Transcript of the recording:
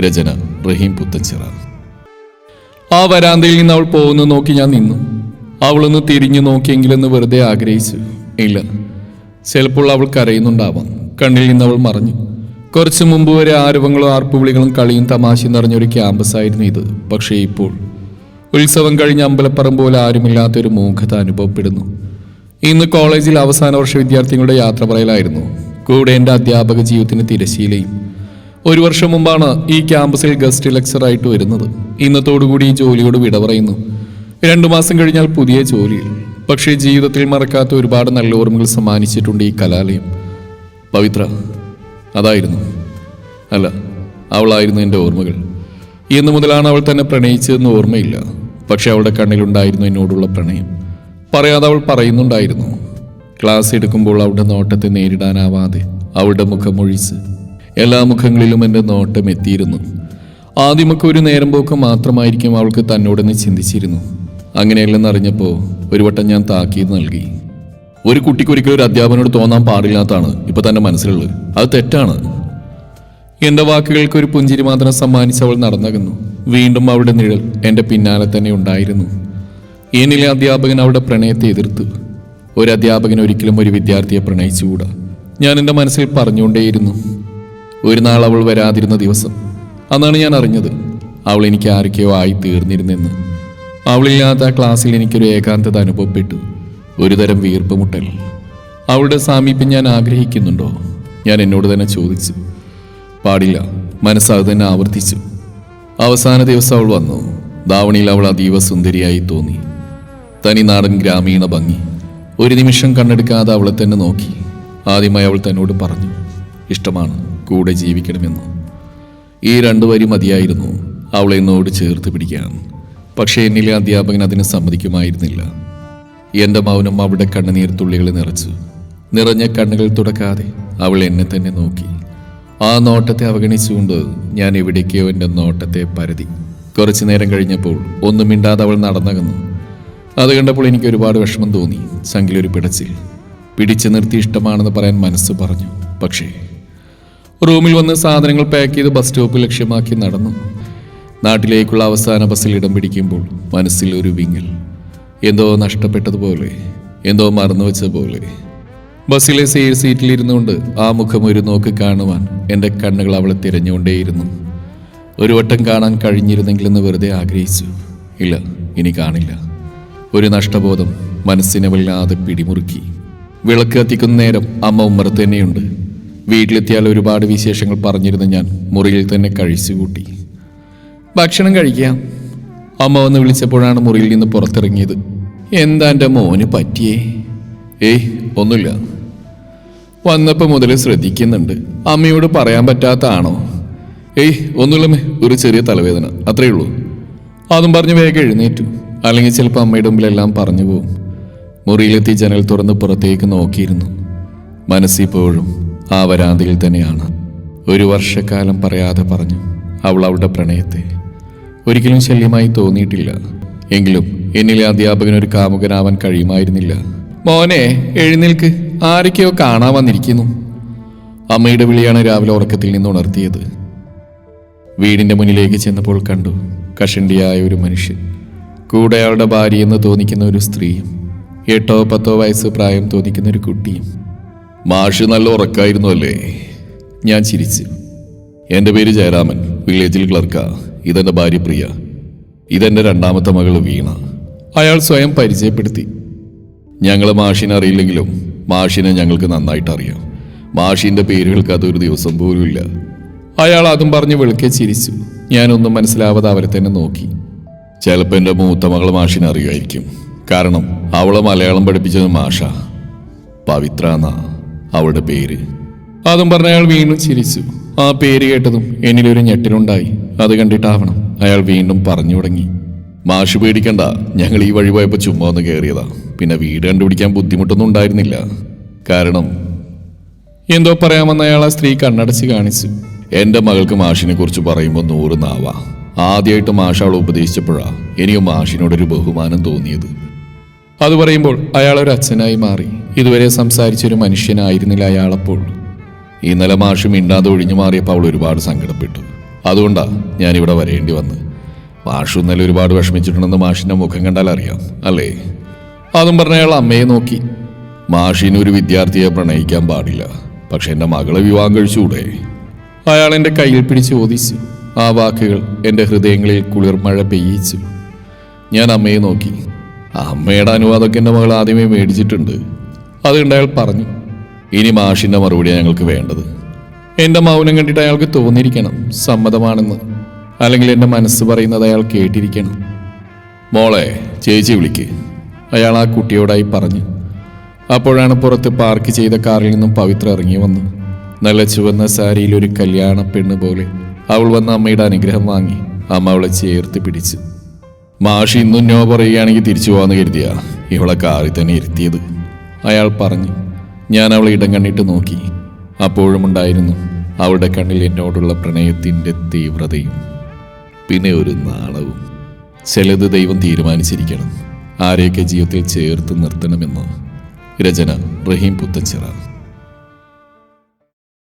രചന റഹീം പുത്തച്ചിറ ആ വരാന്തയിൽ നിന്ന് അവൾ പോകുന്നു നോക്കി ഞാൻ നിന്നു. അവളൊന്ന് തിരിഞ്ഞു നോക്കിയെങ്കിലെന്ന് വെറുതെ ആഗ്രഹിച്ചു. ഇല്ല. ചിലപ്പോൾ അവൾ കരയുന്നുണ്ടാവാം. കണ്ണിൽ നിന്ന് അവൾ മറഞ്ഞു. കുറച്ചു മുമ്പ് വരെ ആരവങ്ങളും ആർപ്പുവിളികളും കളിയും തമാശയും നിറഞ്ഞൊരു ക്യാമ്പസ് ആയിരുന്നു ഇത്. പക്ഷേ ഇപ്പോൾ ഉത്സവം കഴിഞ്ഞ അമ്പലപ്പറം പോലെ ആരുമില്ലാത്തൊരു മൂഖത അനുഭവപ്പെടുന്നു. ഇന്ന് കോളേജിൽ അവസാന വർഷ വിദ്യാർത്ഥികളുടെ യാത്ര പറയലായിരുന്നു. കൂടെ എന്റെ അധ്യാപക ജീവിതത്തിന് തിരശീലയും ഒരു വർഷം മുമ്പാണ് ഈ ക്യാമ്പസിൽ ഗസ്റ്റ് ലെക്ചറായിട്ട് വരുന്നത്. ഇന്നത്തോടുകൂടി ഈ ജോലിയോട് വിട പറയുന്നു. രണ്ടു മാസം കഴിഞ്ഞാൽ പുതിയ ജോലിയിൽ. പക്ഷേ ജീവിതത്തിൽ മറക്കാത്ത ഒരുപാട് നല്ല ഓർമ്മകൾ സമ്മാനിച്ചിട്ടുണ്ട് ഈ കലാലയം. പവിത്ര അതായിരുന്നു. അല്ല അവളായിരുന്നു എന്റെ ഓർമ്മകൾ. ഇന്നു മുതലാണ് അവൾ തന്നെ പ്രണയിച്ചതെന്ന് ഓർമ്മയില്ല. പക്ഷേ അവളുടെ കണ്ണിലുണ്ടായിരുന്നു എന്നോടുള്ള പ്രണയം. പറയാതെ അവൾ പറയുന്നുണ്ടായിരുന്നു. ക്ലാസ് എടുക്കുമ്പോൾ അവളുടെ നോട്ടത്തെ നേരിടാനാവാതെ അവളുടെ മുഖം മുഖമൊഴിച്ച് എല്ലാ മുഖങ്ങളിലും എന്റെ നോട്ടം എത്തിയിരുന്നു. ആദ്യമൊക്കെ ഒരു നേരം പോക്ക് മാത്രമായിരിക്കും അവൾക്ക് തന്നോടെന്ന് ചിന്തിച്ചിരുന്നു. അങ്ങനെയല്ലെന്ന് അറിഞ്ഞപ്പോൾ ഒരു വട്ടം ഞാൻ താക്കീത് നൽകി. ഒരു കുട്ടിക്ക് ഒരിക്കലും ഒരു അധ്യാപനോട് തോന്നാൻ പാടില്ലാത്തതാണ് ഇപ്പോൾ തന്നെ മനസ്സിലുള്ളത്. അത് തെറ്റാണ്. എന്റെ വാക്കുകൾക്ക് ഒരു പുഞ്ചിരി മാത്രം സമ്മാനിച്ച് അവൾ നടന്നകന്നു. വീണ്ടും അവളുടെ നിഴൽ എന്റെ പിന്നാലെ തന്നെ ഉണ്ടായിരുന്നു. എന്നിലെ അധ്യാപകൻ അവളുടെ പ്രണയത്തെ എതിർത്തു. ഒരു അധ്യാപകൻ ഒരിക്കലും ഒരു വിദ്യാർത്ഥിയെ പ്രണയിച്ചുകൂടാ. ഞാൻ എന്റെ മനസ്സിൽ പറഞ്ഞുകൊണ്ടേയിരുന്നു. ഒരു നാൾ അവൾ വരാതിരുന്ന ദിവസം. അന്നാണ് ഞാൻ അറിഞ്ഞത് അവൾ എനിക്ക് ആരൊക്കെയോ ആയി തീർന്നിരുന്നെന്ന്. അവളില്ലാത്ത ആ ക്ലാസ്സിൽ എനിക്കൊരു ഏകാന്തത അനുഭവപ്പെട്ടു. ഒരുതരം വീർപ്പുമുട്ടൽ അവളുടെ സാമീപ്യം ഞാൻ ആഗ്രഹിക്കുന്നുണ്ടോ? ഞാൻ എന്നോട് തന്നെ ചോദിച്ചു. പാടില്ല മനസ്സത് തന്നെ ആവർത്തിച്ചു. അവസാന ദിവസം അവൾ വന്നു. ധാവണിയിൽ അവൾ അതീവ സുന്ദരിയായി തോന്നി. തനി നാടൻ ഗ്രാമീണ ഭംഗി. ഒരു നിമിഷം കണ്ണെടുക്കാതെ അവളെ തന്നെ നോക്കി. ആദ്യമായി അവൾ തന്നോട് പറഞ്ഞു ഇഷ്ടമാണ്. കൂടെ ജീവിക്കണമെന്ന്. ഈ രണ്ടു വരി മതിയായിരുന്നു അവളെ എന്നോട് ചേർത്ത് പിടിക്കാൻ. പക്ഷേ എന്നിലെ അധ്യാപകൻ അതിന് സമ്മതിക്കുമായിരുന്നില്ല. എന്റെ മൗനം അവിടെ കണ്ണുനീർ തുള്ളികളെ നിറച്ചു. നിറഞ്ഞ കണ്ണുകൾ തുടക്കാതെ അവൾ എന്നെ തന്നെ നോക്കി. ആ നോട്ടത്തെ അവഗണിച്ചുകൊണ്ട് ഞാൻ എവിടേക്കോ എന്റെ നോട്ടത്തെ പരതി. കുറച്ചു നേരം കഴിഞ്ഞപ്പോൾ ഒന്നും മിണ്ടാതെ അവൾ നടന്നകന്നു. അത് കണ്ടപ്പോൾ എനിക്ക് ഒരുപാട് വിഷമം തോന്നി സംഖ്യയിലൊരു പിടച്ചിൽ. പിടിച്ചു നിർത്തി ഇഷ്ടമാണെന്ന് പറയാൻ മനസ്സ് പറഞ്ഞു. പക്ഷേ റൂമിൽ വന്ന് സാധനങ്ങൾ പാക്ക് ചെയ്ത് ബസ് സ്റ്റോപ്പ് ലക്ഷ്യമാക്കി നടന്നു. നാട്ടിലേക്കുള്ള അവസാന ബസ്സിൽ ഇടം പിടിക്കുമ്പോൾ മനസ്സിൽ ഒരു വിങ്ങൽ. എന്തോ നഷ്ടപ്പെട്ടതുപോലെ എന്തോ മറന്നു വെച്ചതുപോലെ. പോലെ ബസ്സിലെ സീറ്റ് സീറ്റിലിരുന്നുകൊണ്ട് ആ മുഖം ഒരു നോക്ക് കാണുവാൻ എന്റെ കണ്ണുകൾ അവളെ തിരഞ്ഞുകൊണ്ടേയിരുന്നു. ഒരു വട്ടം കാണാൻ കഴിഞ്ഞിരുന്നെങ്കിലെന്ന് വെറുതെ ആഗ്രഹിച്ചു. ഇല്ല ഇനി കാണില്ല. ഒരു നഷ്ടബോധം മനസ്സിനെ വല്ലാതെ പിടിമുറുക്കി. വിളക്ക് കത്തിക്കുന്ന നേരം അമ്മ ഉമ്മറത്ത് തന്നെയുണ്ട്. വീട്ടിലെത്തിയാൽ ഒരുപാട് വിശേഷങ്ങൾ പറഞ്ഞിരുന്ന ഞാൻ. മുറിയിൽ തന്നെ കഴിച്ചുകൂട്ടി ഭക്ഷണം കഴിക്കാം. അമ്മ വന്ന് വിളിച്ചപ്പോഴാണ് മുറിയിൽ നിന്ന് പുറത്തിറങ്ങിയത്. എന്താ എന്റെ മോന് പറ്റിയേ? ഏയ് ഒന്നുമില്ല. വന്നപ്പോൾ മുതൽ ശ്രദ്ധിക്കുന്നുണ്ട്. അമ്മയോട് പറയാൻ പറ്റാത്തതാണോ ഏയ് ഒന്നുമില്ലമ്മേ ഒരു ചെറിയ തലവേദന. അത്രയേ ഉള്ളൂ. അതും പറഞ്ഞ് വേഗം എഴുന്നേറ്റു. അല്ലെങ്കിൽ ചിലപ്പോൾ അമ്മയുടെ മുമ്പിലെല്ലാം പറഞ്ഞു പോകും. മുറിയിലെത്തി ജനൽ തുറന്ന് പുറത്തേക്ക് നോക്കിയിരുന്നു. മനസ്സിപ്പോഴും ആ വരാന്തയിൽ തന്നെയാണ്. ഒരു വർഷക്കാലം പറയാതെ പറഞ്ഞു അവൾ അവളുടെ പ്രണയത്തെ. ഒരിക്കലും ശല്യമായി തോന്നിയിട്ടില്ല. എങ്കിലും എന്നിലെ അധ്യാപകൻ ഒരു കാമുകനാവാൻ കഴിയുമായിരുന്നില്ല. മോനെ എഴുന്നേൽക്ക്. ആരൊക്കെയോ കാണാൻ വന്നിരിക്കുന്നു. അമ്മയുടെ വിളിയാണ് രാവിലെ ഉറക്കത്തിൽ നിന്ന് ഉണർത്തിയത്. വീടിന്റെ മുന്നിലേക്ക് ചെന്നപ്പോൾ കണ്ടു കഷണ്ടിയായ ഒരു മനുഷ്യൻ. കൂടെ അയാളുടെ ഭാര്യയെന്ന് തോന്നിക്കുന്ന ഒരു സ്ത്രീയും എട്ടോ പത്തോ വയസ്സ് പ്രായം തോന്നിക്കുന്ന ഒരു കുട്ടിയും. മാഷ് നല്ല ഉറക്കായിരുന്നു അല്ലേ? ഞാൻ ചിരിച്ചു. എന്റെ പേര് ജയരാമൻ. വില്ലേജിൽ ക്ലർക്ക. ഇതെന്റെ ഭാര്യ പ്രിയ. ഇതെന്റെ രണ്ടാമത്തെ മകൾ വീണ. അയാൾ സ്വയം പരിചയപ്പെടുത്തി. ഞങ്ങൾ മാഷിനെ അറിയില്ലെങ്കിലും മാഷിനെ ഞങ്ങൾക്ക് നന്നായിട്ട് അറിയാം. മാഷിന്റെ പേരുകൾക്ക് അതൊരു ദിവസം പോലും ഇല്ല. അയാൾ അതും പറഞ്ഞ് വെളുക്കെ ചിരിച്ചു. ഞാനൊന്നും മനസ്സിലാവാതെ അവരെ തന്നെ നോക്കി. ചിലപ്പോൾ എന്റെ മൂത്ത മകൾ മാഷിനെ അറിയുമായിരിക്കും. കാരണം അവളെ മലയാളം പഠിപ്പിച്ചത് മാഷ. പവിത്ര എന്നാ അവളുടെ പേര്. അതും പറഞ്ഞ അയാൾ വീണ്ടും ചിരിച്ചു. ആ പേര് കേട്ടതും എന്നിലൊരു ഞെട്ടിലുണ്ടായി. അത് കണ്ടിട്ടാവണം അയാൾ വീണ്ടും പറഞ്ഞു തുടങ്ങി. മാഷ് പേടിക്കണ്ട. ഞങ്ങൾ ഈ വഴി പോയപ്പോൾ ചുമ്മാ ഒന്ന് കയറിയതാ പിന്നെ വീട് കണ്ടുപിടിക്കാൻ ബുദ്ധിമുട്ടൊന്നും ഉണ്ടായിരുന്നില്ല. കാരണം എന്തോ പറയാമെന്ന് അയാൾ ആ സ്ത്രീ കണ്ണടച്ച് കാണിച്ചു. എന്റെ മകൾക്ക് മാഷിനെ കുറിച്ച് പറയുമ്പോൾ നൂറ് നാവാ. ആദ്യമായിട്ട് മാഷ് അവളെ ഉപദേശിച്ചപ്പോഴാ എനിക്ക് മാഷിനോടൊരു ബഹുമാനം തോന്നിയത്. അത് പറയുമ്പോൾ അയാൾ ഒരു അച്ഛനായി മാറി. ഇതുവരെ സംസാരിച്ചൊരു മനുഷ്യനായിരുന്നില്ല അയാളപ്പോൾ. ഇന്നലെ മാഷ് മിണ്ടാതെ ഒഴിഞ്ഞു മാറിയപ്പോൾ അവൾ ഒരുപാട് സങ്കടപ്പെട്ടു. അതുകൊണ്ടാ ഞാനിവിടെ വരേണ്ടി വന്ന്. മാഷു ഇന്നലെ ഒരുപാട് വിഷമിച്ചിട്ടുണ്ടെന്ന് മാഷിന്റെ മുഖം കണ്ടാൽ അറിയാം അല്ലേ? അതും പറഞ്ഞ അയാൾ അമ്മയെ നോക്കി. മാഷിന് ഒരു വിദ്യാർത്ഥിയെ പ്രണയിക്കാൻ പാടില്ല. പക്ഷെ എന്റെ മകളെ വിവാഹം കഴിച്ചുകൂടെ? അയാൾ എന്റെ കയ്യിൽ പിടിച്ച് ചോദിച്ചു ആ വാക്കുകൾ എന്റെ ഹൃദയങ്ങളിൽ കുളിർമഴ പെയ്യിച്ചു. ഞാൻ അമ്മയെ നോക്കി. അമ്മയുടെ അനുവാദമൊക്കെ എന്റെ മകൾ ആദ്യമേ മേടിച്ചിട്ടുണ്ട്. അയാൾ പറഞ്ഞു ഇനി മാഷിന്റെ മറുപടിയാണ് ഞങ്ങൾക്ക് വേണ്ടത്? എന്റെ മൗനം കണ്ടിട്ട് അയാൾക്ക് തോന്നിയിരിക്കണം സമ്മതമാണെന്ന്. അല്ലെങ്കിൽ എന്റെ മനസ്സ് പറയുന്നത് അയാൾ കേട്ടിരിക്കണം. മോളെ ചേച്ചി വിളിക്ക്. അയാൾ ആ കുട്ടിയോടായി പറഞ്ഞു. അപ്പോഴാണ് പുറത്ത് പാർക്ക് ചെയ്ത കാറിൽ നിന്നും പവിത്ര ഇറങ്ങി വന്ന്. നല്ല ചുവന്ന സാരിയിൽ ഒരു കല്യാണ പെണ്ണ് പോലെ അവൾ വന്ന് അമ്മയുടെ അനുഗ്രഹം വാങ്ങി അമ്മ അവളെ ചേർത്ത് പിടിച്ചു. മാഷി ഇന്നും നോ പറയുകയാണെങ്കിൽ തിരിച്ചു പോകാമെന്ന് കരുതിയാ ഇവളെ കാറിൽ തന്നെ ഇരുത്തിയത്. അയാൾ പറഞ്ഞു ഞാൻ അവളെ ഇടം കണ്ണിട്ട് നോക്കി. അപ്പോഴുമുണ്ടായിരുന്നു അവളുടെ കണ്ണിൽ എന്നോടുള്ള പ്രണയത്തിന്റെ തീവ്രതയും പിന്നെ ഒരു നാണവും ചിലത് ദൈവം തീരുമാനിച്ചിരിക്കണം. ആരെയൊക്കെ ജീവിതത്തിൽ ചേർത്ത് നിർത്തണമെന്ന് രചന റഹീം പുത്തച്ചിറ